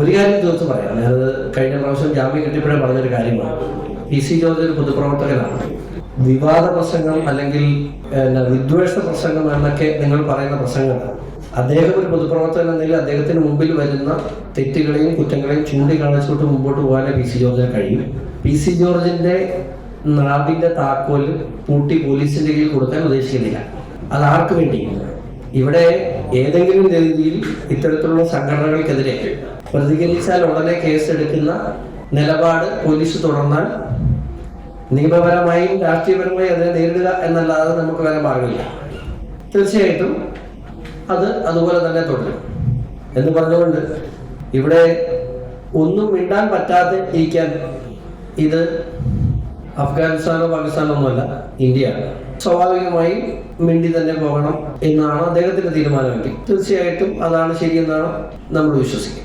ഒരു കാര്യം തീർത്ത് പറയാം. ഞാനത് കഴിഞ്ഞ പ്രാവശ്യം ജാമ്യം കിട്ടിയപ്പോഴേ പറഞ്ഞൊരു കാര്യമാണ്. പി സി ജോർജ് ഒരു പൊതുപ്രവർത്തകനാണ്. വിവാദ പ്രസംഗം അല്ലെങ്കിൽ വിദ്വേഷ പ്രസംഗം എന്നൊക്കെ നിങ്ങൾ പറയുന്ന പ്രസംഗങ്ങൾ. അദ്ദേഹം ഒരു പൊതുപ്രവർത്തകൻ എന്ന നിലയിൽ അദ്ദേഹത്തിന് മുമ്പിൽ വരുന്ന തെറ്റുകളെയും കുറ്റങ്ങളെയും ചൂണ്ടിക്കാണിച്ചുകൊണ്ട് മുമ്പോട്ട് പോകാനേ പി സി ജോർജിന് കഴിയും. പി സി ജോർജിന്റെ നാടിന്റെ താക്കോൽ പൂട്ടി പോലീസിന്റെ കീഴിൽ കൊടുക്കാൻ ഉദ്ദേശിക്കുന്നില്ല. അത് ആർക്ക് ഇവിടെ ഏതെങ്കിലും രീതിയിൽ ഇത്തരത്തിലുള്ള സംഘടനകൾക്കെതിരെ പ്രതികരിച്ചാൽ ഉടനെ കേസെടുക്കുന്ന നിലപാട് പോലീസ് തുടർന്നാൽ നിയമപരമായും രാഷ്ട്രീയപരമായും അതിനെ നേരിടുക എന്നല്ലാതെ നമുക്ക് വേറെ മാർഗമില്ല. തീർച്ചയായിട്ടും അത് അതുപോലെ തന്നെ തുടരും. എന്ന് പറഞ്ഞുകൊണ്ട് ഇവിടെ ഒന്നും മിണ്ടാൻ പറ്റാതെ ഇരിക്കാൻ ഇത് അഫ്ഗാനിസ്ഥാനോ പാകിസ്ഥാനോ ഒന്നുമല്ല ഇന്ത്യയാണ് സ്വാഭാവികമായും മിണ്ടി തന്നെ പോകണം എന്നാണ് അദ്ദേഹത്തിന്റെ തീരുമാനമെങ്കിൽ. തീർച്ചയായിട്ടും അതാണ് ശരിയെന്നാണ് നമ്മൾ വിശ്വസിക്കുന്നത്.